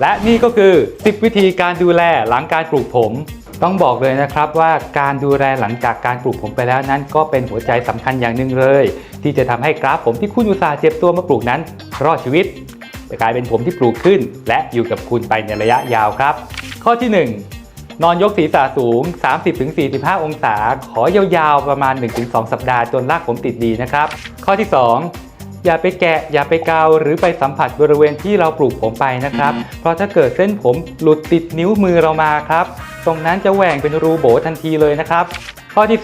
และนี่ก็คือ 10 วิธีการดูแลหลังการปลูกผม ต้องบอกเลยนะครับว่าการดูแลหลังจากการปลูกผมไปแล้วนั้น ก็เป็นหัวใจสำคัญอย่างหนึ่งเลย ที่จะทำให้กราฟผมที่คุณอุตสาห์เจ็บตัวมาปลูกนั้น รอดชีวิต จะกลายเป็นผมที่ปลูกขึ้น และอยู่กับคุณไปในระยะยาวครับ ข้อที่ 1 นอนยกศีรษะสูง 30-45 องศา ขอยาวๆประมาณ 1-2 สัปดาห์จนรากผมติดดีนะครับ ข้อที่ 2 อย่าไปแกะ อย่าไปเกาหรือไปสัมผัสบริเวณที่เราปลูกผมไปนะครับ เพราะถ้าเกิดเส้นผมหลุดติดนิ้วมือเรามาครับ ตรงนั้นจะแหว่งเป็นรูโบทันทีเลยนะครับ ข้อที่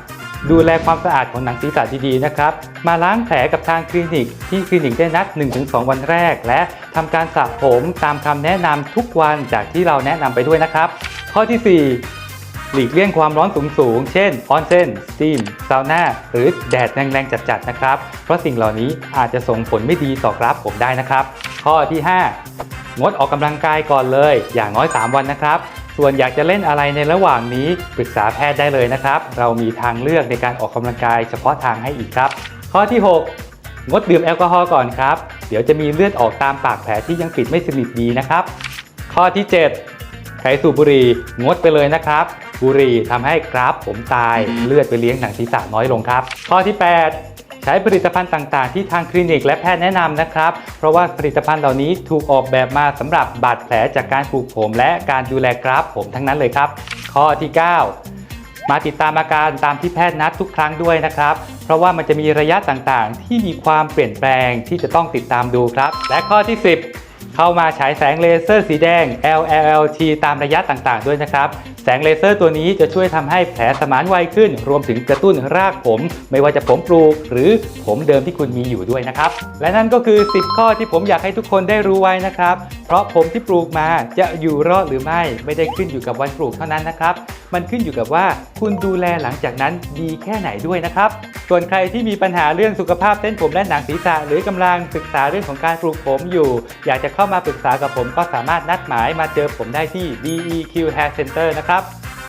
3ดูแลความสะอาดของหนังศีรษะดีๆนะครับ มาล้างแผลกับทางคลินิก ที่คลินิกได้นัด 1-2 วันแรก และทำการสระผมตามคำแนะนำทุกวันจากที่เราแนะนำไปด้วยนะครับ ข้อที่ 4 หลีกเลี่ยงความร้อนสูงๆเช่นออนเซนสตีมซาวน่าหรือแดดแรงๆจัดๆนะครับ เพราะสิ่งเหล่านี้อาจจะส่งผลไม่ดีต่อกราฟผมได้นะครับ ข้อที่ 5 งดออกกำลังกายก่อนเลย อย่างน้อย 3 วันนะครับ ส่วนอยากจะเล่นอะไรในระหว่างนี้ปรึกษาแพทย์ได้เลยนะครับ เรามีทางเลือกในการออกกำลังกายเฉพาะทางให้อีกครับ ข้อที่ 6งดดื่มแอลกอฮอล์ก่อนครับ เดี๋ยวจะมีเลือดออกตามปากแผลที่ยังปิดไม่สนิทดีนะครับ ข้อที่ 7 ครสูบบุหรี่งดไปเลยนะครับ บุหรี่ทำให้กราฟผมตายเลือดไปเลี้ยงหนังศีรษะน้อยลงครับ ข้อที่ 8ใช้ผลิตภัณฑ์ต่างๆ ที่ทางคลินิกและแพทย์แนะนำนะครับ เพราะว่าผลิตภัณฑ์เหล่านี้ถูกออกแบบมาสำหรับบาดแผลจากการปลูกผม และการดูแลกราฟผมทั้งนั้นเลยครับ ข้อที่ 9 มาติดตามอาการตามที่แพทย์นัดทุกครั้งด้วยนะครับ เพราะว่ามันจะมีระยะต่างๆ ที่มีความเปลี่ยนแปลงที่จะต้องติดตามดูครับ และข้อที่ 10 เข้ามาฉายแสงเลเซอร์สีแดง LLT ตามระยะต่างๆ ด้วยนะครับ แสงเลเซอร์ตัวนี้จะช่วยทำให้แผลสมานไวขึ้น รวมถึงกระตุ้นรากผม ไม่ว่าจะผมปลูก หรือผมเดิมที่คุณมีอยู่ด้วยนะครับ และนั่นก็คือ 10 ข้อที่ผมอยากให้ทุกคนได้รู้ไว้นะครับ ราะผมที่ปลูกมาจะอยู่รอดหรือไม่ ไม่ได้ขึ้นอยู่กับวันปลูกเท่านั้นนะครับ มันขึ้นอยู่กับว่าคุณดูแลหลังจากนั้นดีแค่ไหนด้วยนะครับ ส่วนใครที่มีปัญหาเรื่องสุขภาพเส้นผมและหนังศีรษะหรือกำลังศึกษาเรื่องของการปลูกผมอยู่ อยากจะเข้ามาปรึกษากับผมก็สามารถนัดหมายมาเจอผมได้ที่ DEQ Hair Center นะครับ